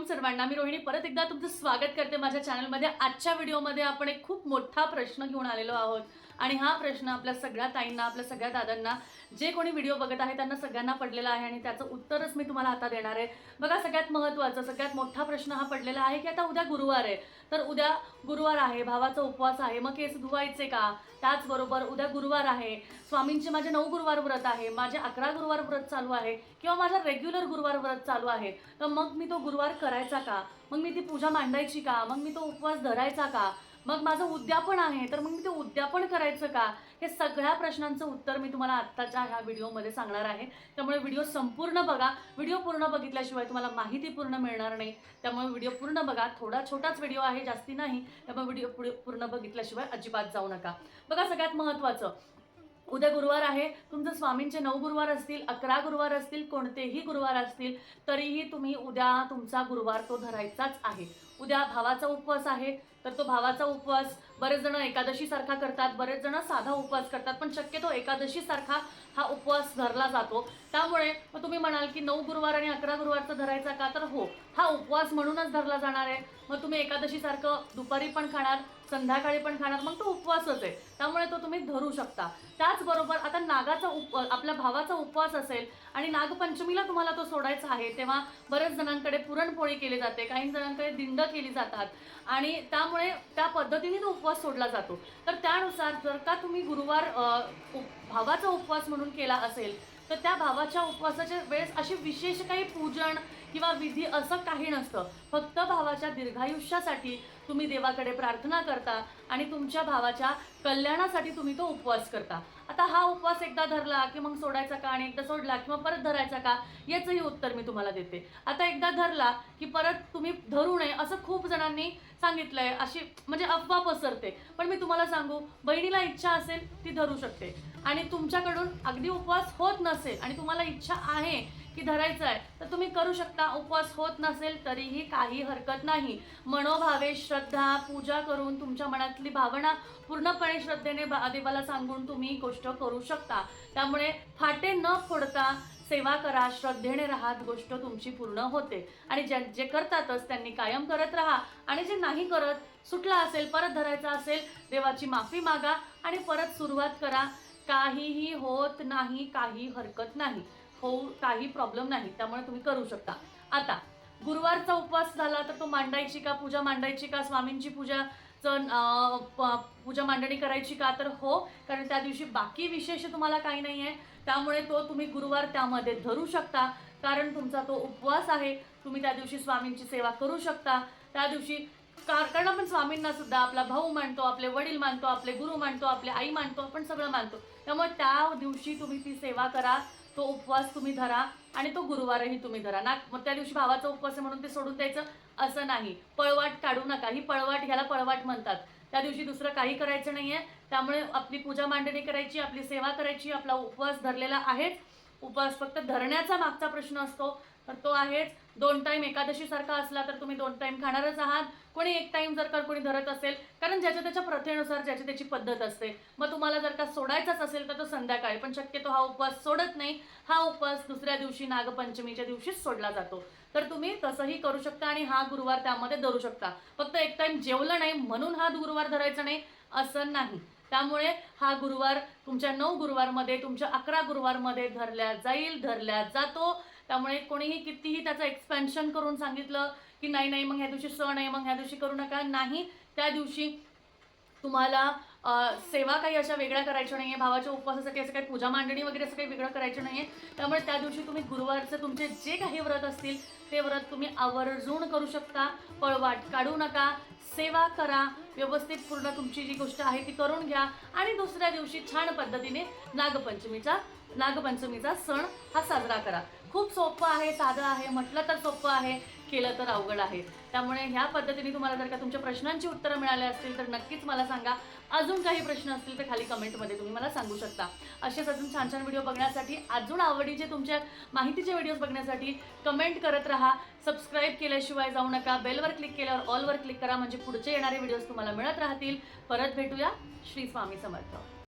ओम सर्वांना मी रोहिणी परत एकदा तुमचं स्वागत करते माझ्या चॅनलमध्ये आजच्या व्हिडिओमध्ये आपण एक खूप मोठा प्रश्न घेऊन आलेलो आहोत. आणि हा प्रश्न आपल्या सगळ्या ताईंना आपल्या सगळ्या दादांना जे कोणी व्हिडिओ बघत आहे त्यांना सगळ्यांना पडलेला आहे आणि त्याचं उत्तरच मी तुम्हाला आता देणार आहे. बघा सगळ्यात महत्त्वाचं सगळ्यात मोठा प्रश्न हा पडलेला आहे की आता उद्या गुरुवार आहे. तर उद्या गुरुवार आहे भावाचा उपवास आहे मग केस धुवायचे का? त्याचबरोबर उद्या गुरुवार आहे स्वामींचे माझे नऊ गुरुवार व्रत आहे माझे अकरा गुरुवार व्रत चालू आहे किंवा माझा रेग्युलर गुरुवार व्रत चालू आहे. तर मग मी तो गुरुवार करायचा का? मग मी ती पूजा मांडायची का? मग मी तो उपवास धरायचा का? मग माझं उद्यापन आहे तर मग मी ते उद्यापन करायचं का? हे सगळ्या प्रश्नांचं उत्तर मी तुम्हाला आत्ताच्या ह्या व्हिडिओमध्ये सांगणार आहे. त्यामुळे व्हिडिओ संपूर्ण बघा. व्हिडिओ पूर्ण बघितल्याशिवाय तुम्हाला माहिती पूर्ण मिळणार नाही. त्यामुळे व्हिडिओ पूर्ण बघा. थोडा छोटाच व्हिडिओ आहे जास्ती नाही. त्यामुळे व्हिडिओ पूर्ण बघितल्याशिवाय अजिबात जाऊ नका. बघा सगळ्यात महत्त्वाचं. उद्या गुरुवार आहे. तुमचं स्वामींचे नऊ गुरुवार असतील अकरा गुरुवार असतील कोणतेही गुरुवार असतील तरीही तुम्ही उद्या तुमचा गुरुवार तो धरायचाच आहे. उद्या भावाचा उपवास आहे. तर तो भावाचा उपवास बरेच जण एकादशी सारखा करतात बरेच जण साधा उपवास करतात पण शक्यतो एकादशी सारखा हा उपवास धरला जातो. त्यामुळे मग तुम्ही म्हणाल की नऊ गुरुवार आणि अकरा गुरुवारचा धरायचा का? तर हो हा उपवास म्हणूनच धरला जाणार आहे. मग तुम्ही एकादशी सारखं दुपारी पण खाणार संध्याकाळी पण खाणार मग तो उपवासच आहे. त्यामुळे तो तुम्ही धरू शकता. त्याचबरोबर आता नागाचा उप आपल्या भावाचा उपवास असेल आणि नागपंचमीला तुम्हाला तो सोडायचा आहे तेव्हा बरेच जणांकडे पुरणपोळी केली जाते काही जणांकडे दिंड केली जातात. आणि त्या त्यामुळे त्या पद्धतीने तो उपवास सोडला जातो. तर त्यानुसार जर का तुम्ही गुरुवार भावाचा उपवास म्हणून केला असेल तर त्या भावाच्या उपवासाच्या वेळेस अशी विशेष काही पूजन किंवा विधी असं काही नसतं. फक्त भावाच्या दीर्घायुष्यासाठी तुम्ही देवाकडे प्रार्थना करता आणि तुमच्या भावाच्या कल्याणासाठी तुम्ही तो उपवास करता. आता हा उपवास एकदा धरला की मग सोडायचा का आणि एकदा सोडला किंवा परत धरायचा का याचंही उत्तर मी तुम्हाला देते. आता एकदा धरला की परत तुम्ही धरू नये असं खूप जणांनी सांगितलं आहे अशी म्हणजे अफवा पसरते. पण मी तुम्हाला सांगू बहिणीला इच्छा असेल ती धरू शकते. आणि तुमच्याकडून अगदी उपवास होत नसेल आणि तुम्हाला इच्छा आहे की धरायचं आहे तर तुम्ही करू शकता. उपवास होत नसेल तरीही काही हरकत नाही. मनोभावे श्रद्धा पूजा करून तुमच्या मनातली भावना पूर्णपणे श्रद्धेने बा- देवाला सांगून तुम्ही गोष्ट करू शकता. त्यामुळे फाटे न फोडता सेवा करा श्रद्धेने राहात गोष्ट तुमची पूर्ण होते. आणि ज्या जे करतातच त्यांनी कायम करत राहा. आणि जे नाही करत सुटला असेल परत धरायचा असेल देवाची माफी मागा आणि परत सुरुवात करा. काहीही होत नाही काही हरकत नाही. होऊ काही प्रॉब्लेम नाही. त्यामुळे तुम्ही करू शकता. आता गुरुवारचा उपवास झाला तर तो मांडायची का? पूजा मांडायची का? स्वामींची पूजा पूजा मांडणी करायची का? तर हो कारण त्या दिवशी बाकी विशेष तुम्हाला काही नाही आहे. त्यामुळे तो तुम्ही गुरुवार त्यामध्ये धरू शकता. कारण तुमचा तो उपवास आहे. तुम्ही त्या दिवशी स्वामींची सेवा करू शकता. त्या दिवशी कारण आपण स्वामींना सुद्धा आपला भाऊ मानतो आपले वडील मानतो आपले गुरु मानतो आपले आई मानतो आपण सगळं मानतो. त्यामुळे त्या दिवशी तुम्ही ती सेवा करा. तो उपवास तुम्ही धरा आणि तो गुरुवारही तुम्ही धरा. ना मग त्या दिवशी भावाचा उपवास आहे म्हणून ते सोडून द्यायचं असं नाही. पळवाट काढू नका. ही पळवाट ह्याला पळवाट म्हणतात. त्या दिवशी दुसरं काही करायचं नाही आहे त्यामुळे आपली पूजा मांडणी करायची आपली सेवा करायची आपला उपवास धरलेला आहेच. उपवास फक्त धरण्याचा मागचा प्रश्न असतो. तर तो आहेच. दोन टाईम एकादशी सारखा असला तर तुम्ही दोन टाईम खाणारच आहात. कोणी एक टाईम जर का कोणी धरत असेल कारण ज्याच्या त्याच्या प्रथेनुसार ज्याची त्याची पद्धत असते. मग तुम्हाला जर का सोडायचाच असेल तर तो संध्याकाळी पण शक्यतो हा उपवास सोडत नाही. हा उपवास दुसऱ्या दिवशी नागपंचमीच्या दिवशीच सोडला जातो. तर तुम्ही तसंही करू शकता आणि हा गुरुवार त्यामध्ये धरू शकता. फक्त एक टाईम जेवलं नाही म्हणून हा गुरुवार धरायचा नाही असं नाही. त्यामुळे हा गुरुवार तुमच्या नऊ गुरुवारमध्ये तुमच्या अकरा गुरुवारमध्ये धरल्या जाईल धरल्या जातो. त्यामुळे कोणीही कितीही त्याचं एक्सपेन्शन करून सांगितलं की नाही नाही मग ह्या दिवशी सण आहे मग ह्या दिवशी करू नका. नाही त्या दिवशी तुम्हाला सेवा काही अशा वेगळ्या करायच्या नाही आहे भावाच्या उपवासासाठी असं काही पूजा मांडणी वगैरे असं काही वेगळं करायचं नाही आहे त्यामुळे त्या दिवशी तुम्ही गुरुवारचं तुमचे जे काही व्रत असतील ते व्रत तुम्ही आवर्जून करू शकता. पळवाट काढू नका. सेवा करा. व्यवस्थित पूर्ण तुमची जी गोष्ट आहे ती करून घ्या. आणि दुसऱ्या दिवशी छान पद्धतीने नागपंचमीचा नागपंचमीचा सण हा साजरा करा. खूप सोपं आहे साधं आहे म्हटलं तर सोपं आहे केलं तर अवघड आहे. त्यामुळे ह्या पद्धतीने तुम्हाला जर का तुमच्या प्रश्नांची उत्तरं मिळाली असतील तर नक्कीच मला सांगा. अजून काही प्रश्न असतील तर खाली कमेंटमध्ये तुम्ही मला सांगू शकता. असेच अजून छान छान व्हिडिओ बघण्यासाठी अजून आवडीचे तुमच्या माहितीचे व्हिडिओज बघण्यासाठी कमेंट करत राहा. सबस्क्राईब केल्याशिवाय जाऊ नका. बेलवर क्लिक केल्यावर ऑलवर क्लिक करा. म्हणजे पुढचे येणारे व्हिडिओज तुम्हाला मिळत राहतील. परत भेटूया. श्री स्वामी समर्थ.